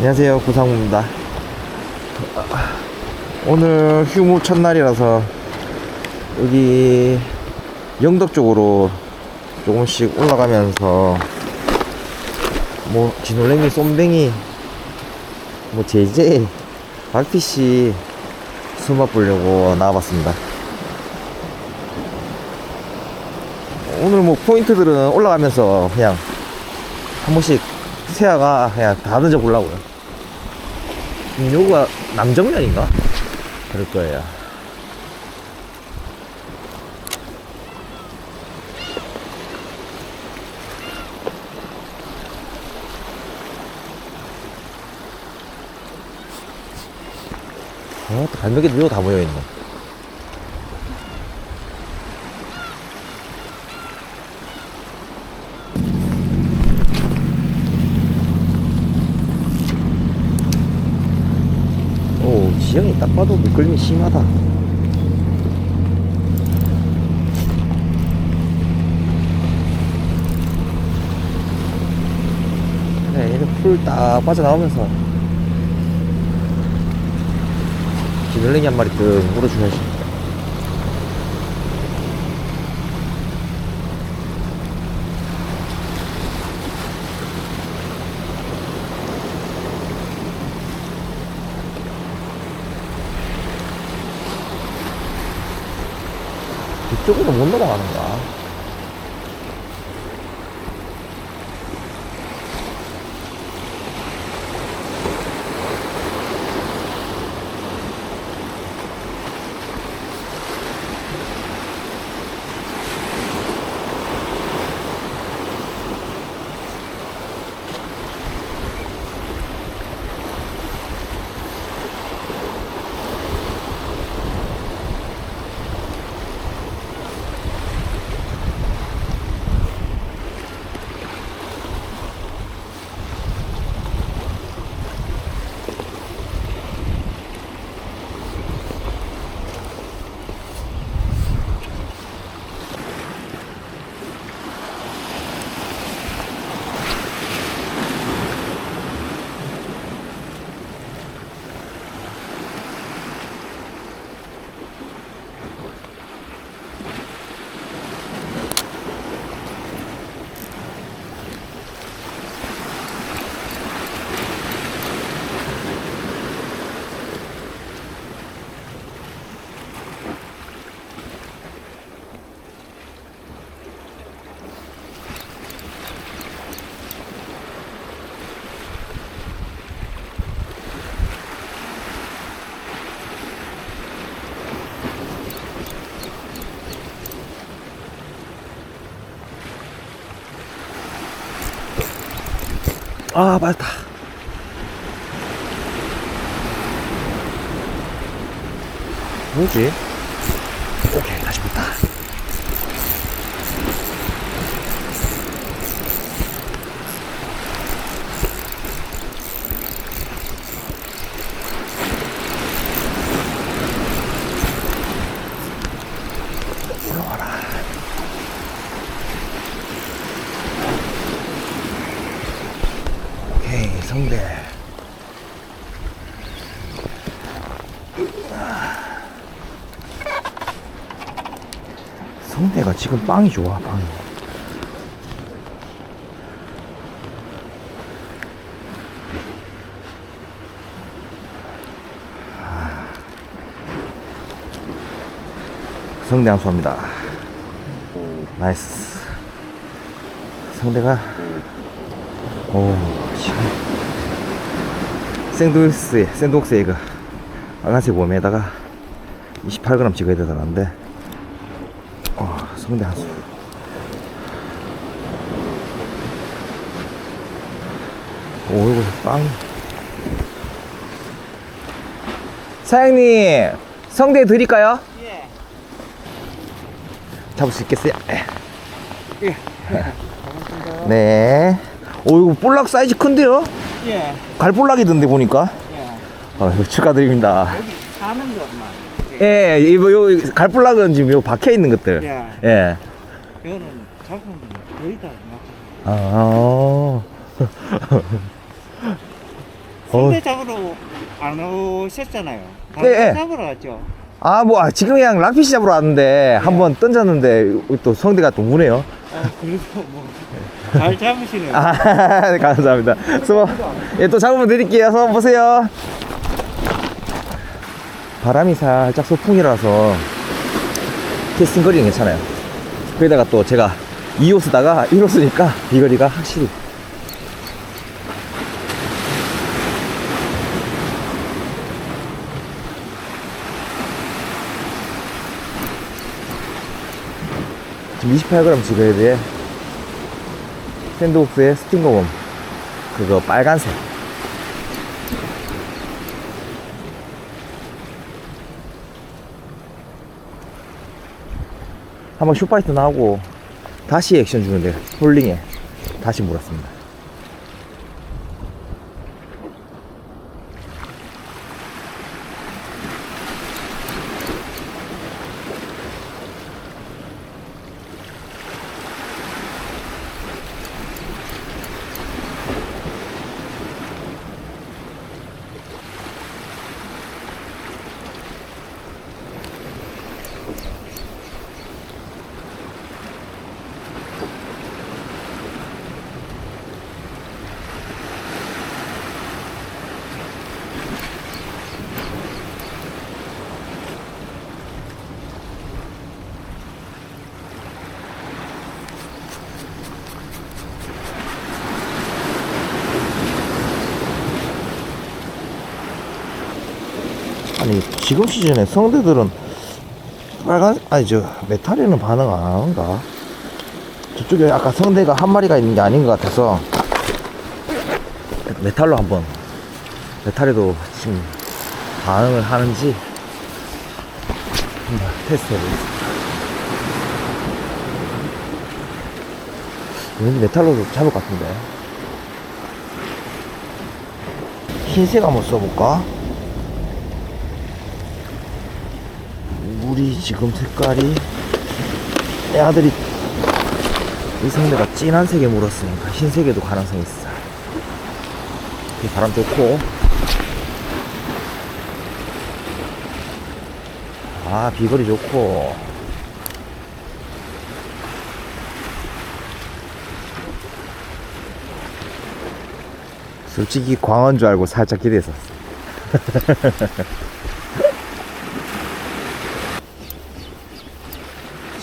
안녕하세요 구상우입니다 오늘 휴무 첫날이라서 여기 영덕 쪽으로 조금씩 올라가면서 뭐 진올랭이 쏨뱅이 뭐 제제 박피씨 술 맛보려고 나와봤습니다 오늘 뭐 포인트들은 올라가면서 그냥 한 번씩 세아가 그냥 다 던져 보려고요. 음, 여기가 남정면인가? 그럴 거예요. 어, 갈매기도 다 모여있네. 오, 지형이 딱 봐도 미끌림이 심하다. 네, 얘는 풀딱 빠져나오면서 기늘랭이 한 마리 뜩 물어줘야지. 이쪽으로 못 넘어가는가? 아, 맞다. 뭐지? 오케이, 다시 붙다. 올라와라. 오케이, 성대. 성대가 지금 빵이 좋아, 빵이. 아. 성대 한수합니다. 나이스. 성대가 오, 샌드위스에 샌드웍스에 이거 빨간색 웜에다가 28g 찍어야 되더라는데 어, 성대 한수 오 이거 빵 사장님 성대 드릴까요? 예. 잡을 수 있겠어요? 예. 네. 오 이거 볼락 사이즈 큰데요? 예. 갈볼락이던데 보니까 예. 어, 축하드립니다. 여기 사는 것만. 예, 이거 요 갈볼락은 지금 요 박혀 있는 것들. 예. 예. 이거는 작품은 거의 다 맞죠. 아. 성대 잡으러 안 오셨잖아요. 네, 네. 잡으러 왔죠. 아, 뭐, 아, 지금 그냥 락피시 잡으러 왔는데, 한번 던졌는데, 또 성대가 또 무네요. 아, 그래도 뭐잘 잡으시네요. 아, 네, 감사합니다. 수고. 예, 또 잡으면 드릴게요. 한번 보세요. 바람이 살짝 소풍이라서 캐스팅거리는 괜찮아요. 거기다가 또 제가 2호 쓰다가 1호 쓰니까 비거리가 확실히 지금 28g 지그헤드에 샌드복스의 스팅거웜 그거 빨간색 한번 슈파이트 나오고 다시 액션 주는데 홀링에 다시 물었습니다 아니 지금 시즌에 성대들은 빨간 아니 저 메탈에는 반응 안 하는가? 저쪽에 아까 성대가 한 마리가 있는 게 아닌 것 같아서. 메탈로 한번 메탈에도 지금 반응을 하는지 한번 테스트 해보겠습니다. 왠지 메탈로도 잡을 것 같은데. 흰색 한번 써볼까? 물이 지금 색깔이 내 아들이 이 성대가 진한 색에 물었으니까 흰색에도 가능성이 있어. 이 바람 좋고. 아 비거리 좋고. 솔직히 광어인 줄 알고 살짝 기대했었어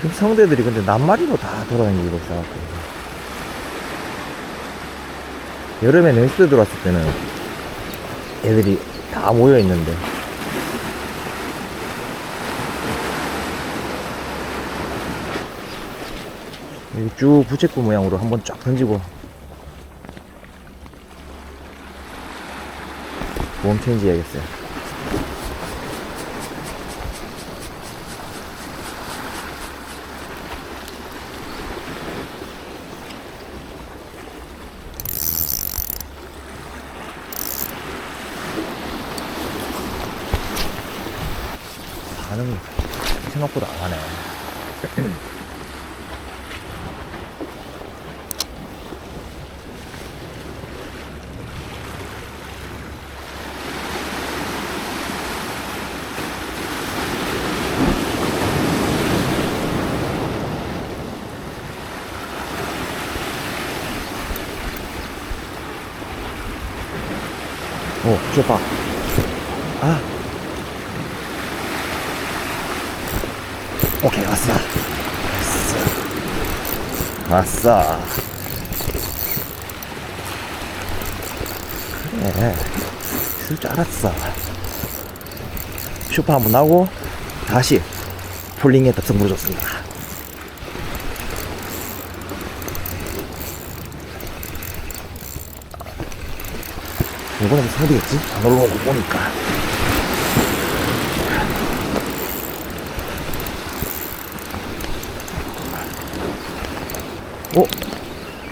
지금 성대들이 근데 낱마리로 다 돌아다니고 있어갖고. 여름에 렌스 들어왔을 때는 애들이 다 모여 있는데. 여기 쭉 부채꼴 모양으로 한번 쫙 던지고. 몸 체인지 해야겠어요 반응이 생각보다 안 하네. 오, 쇼파. 아. 왔어. 왔어. 왔어 그래. 있을 줄 알았어. 슈퍼 한번 나오고 다시 폴링에 덕성 물어줬습니다. 이번에도 상대겠지? 안 올라오고 보니까 오!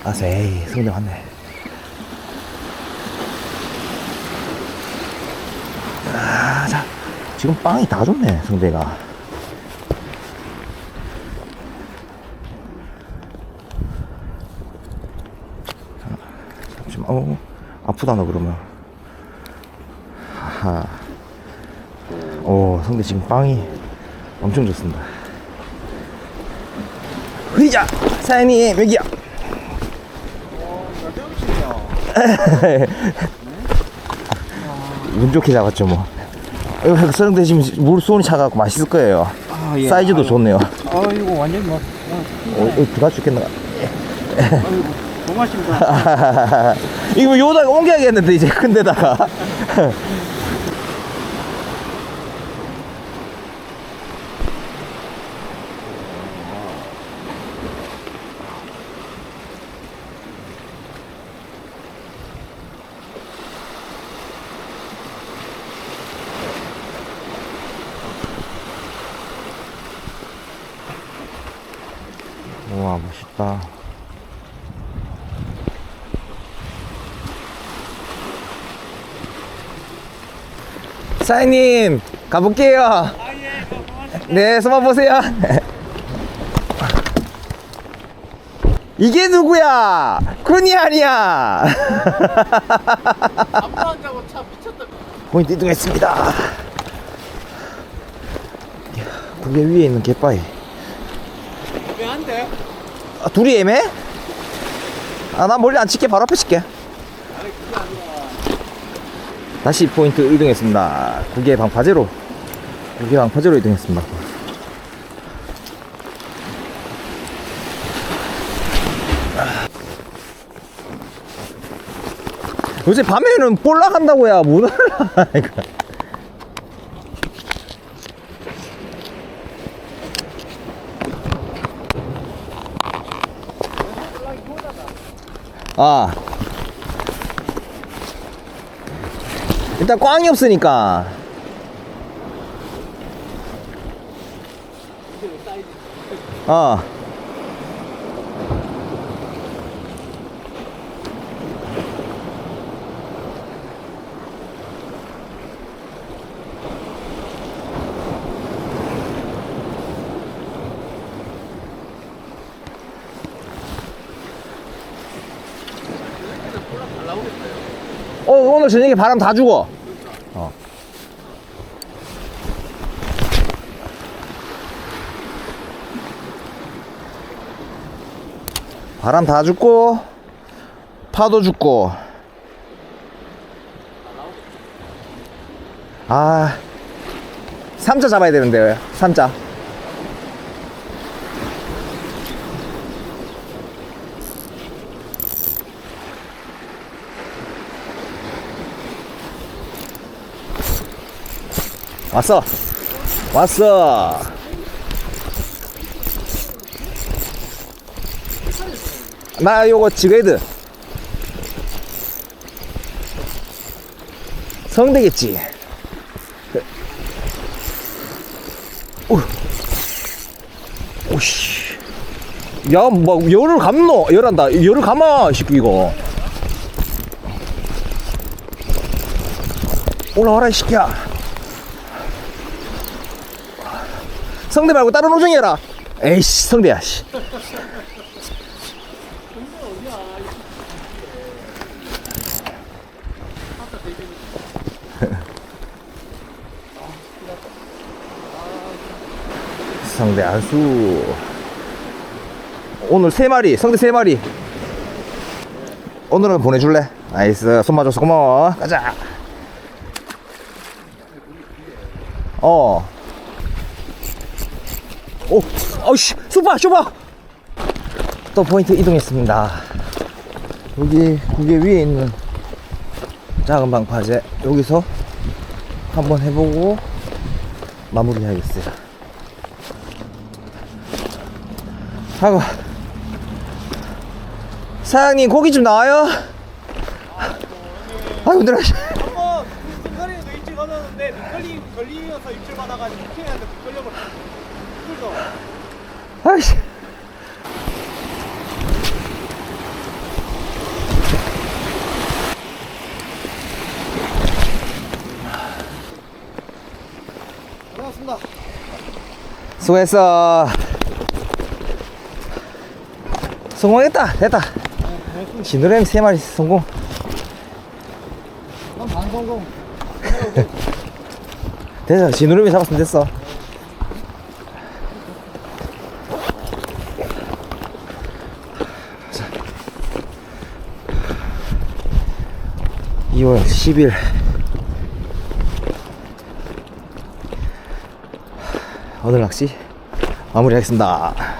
아서 에이 성대 왔네 아 자 지금 빵이 다 좋네 성대가 잠시만 어 아프다 너 그러면 아하. 오, 성대 지금 빵이 엄청 좋습니다. 흐이자! 사장님, 여기야! 운 좋게 잡았죠, 뭐. 이거 성대 지금 물 수온이 차가지고 맛있을 거예요. 아, 예. 사이즈도 좋네요. 아, 이거 완전 뭐. 어, 어, 들어가 죽겠나? 아이고, 고맙습니다. 이거 뭐 요다가 옮겨야겠는데, 이제 큰 데다가. 우와, 멋있다. 사장님, 가볼게요. 네, 손만 보세요. 이게 누구야? 군이 아니야. 안 자고 차 미쳤다. 포인트 이동했습니다. 그게 위에 있는 갯바위. 돼? 아, 둘이 애매? 아, 난 멀리 안 칠게. 바로 앞에 칠게. 다시 포인트 이동했습니다. 국외 방파제로. 국외 방파제로 이동했습니다. 요새 밤에는 볼락 한다고야. 못 올라가니까. 아. 일단 꽝이 없으니까. 어. 어, 오늘 저녁에 바람 다 죽어. 어. 바람 다 죽고, 파도 죽고. 아, 삼자 잡아야 되는데, 삼자. 왔어. 왔어. 나 요거 지그헤드. 성되겠지. 오. 오씨. 야, 뭐, 열을 감노? 열한다. 열을 감아, 시끼, 이거. 올라와라, 이 새끼야. 성대 말고 다른 오정이 해라. 에이씨, 성대야, 씨. 성대 안수. 오늘 세 마리, 성대 세 마리. 오늘은 보내줄래? 나이스, 손 맞아서 고마워. 가자. 어. 오, 어씨, 쇼파, 쇼파. 또 포인트 이동했습니다. 여기 그게 위에 있는 작은 방파제 여기서 한번 해보고 마무리 해야겠어요. 하고 사장님 고기 좀 나와요. 아이고 힘들어. 한번 미끌리도 일찍 얻었는데 미끌리 걸리면서 입질 받아가지고 피해야 돼. 그래서 아이씨. 고맙습니다. 수고했어. 성공했다. 됐다. 지느러미 세 마리 성공. 난 반성공. 됐어 진우름이 잡았으면 됐어 2월 10일. 오늘 낚시 마무리하겠습니다